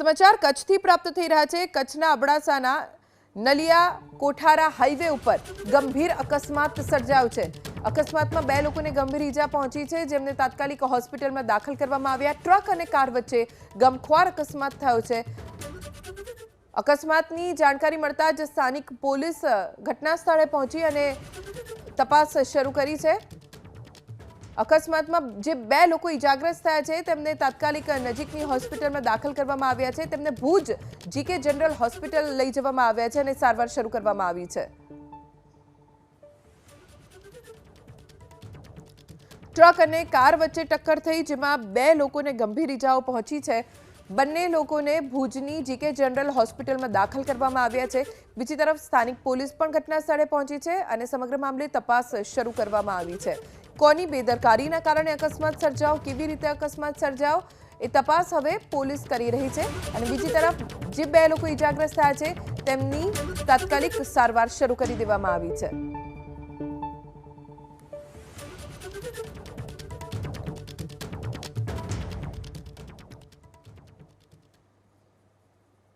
સમાચાર કચ્છથી પ્રાપ્ત થઈ રહ્યા છે. કચ્છના અબડાસાના નલિયા કોઠારા હાઈવે ઉપર ગંભીર અકસ્માત સર્જાયો છે. અકસ્માતમાં બે લોકોને ગંભીર ઈજા પહોંચી છે. જેમને તાત્કાલિક હોસ્પિટલમાં દાખલ કરવામાં આવ્યા. ટ્રક અને કાર વચ્ચે ગમખ્વાર અકસ્માત થયો છે. અકસ્માતની જાણકારી મળતા જ સ્થાનિક પોલીસ ઘટના સ્થળે પહોંચી અને તપાસ શરૂ કરી છે. અકસ્માતમાં જે બે લોકો ઈજાગ્રસ્ત થયા છે, તેમને તાત્કાલિક નજીકની હોસ્પિટલમાં દાખલ કરવામાં આવ્યા છે. તેમને ભુજ જીકે જનરલ હોસ્પિટલ લઈ જવામાં આવ્યા છે અને સારવાર શરૂ કરવામાં આવી છે. ટ્રક અને કાર વચ્ચે ટક્કર થઈ, જેમાં બે લોકોને ગંભીર ઈજાઓ પહોંચી છે. બંને લોકોને ભુજની જીકે જનરલ હોસ્પિટલમાં દાખલ કરવામાં આવ્યા છે. બીજી તરફ સ્થાનિક પોલીસ પણ ઘટના સ્થળે પહોંચી છે અને સમગ્ર મામલે તપાસ શરૂ કરવામાં આવી છે. કોની બેદરકારીના કારણે અકસ્માત સર્જાયો. કેવી રીતે અકસ્માત સર્જાયો એ તપાસ હવે પોલીસ કરી રહી છે. અને બીજી તરફ જે બે લોકો ઈજાગ્રસ્ત થયા છે, તેમની તાત્કાલિક સારવાર શરૂ કરી દેવામાં આવી છે.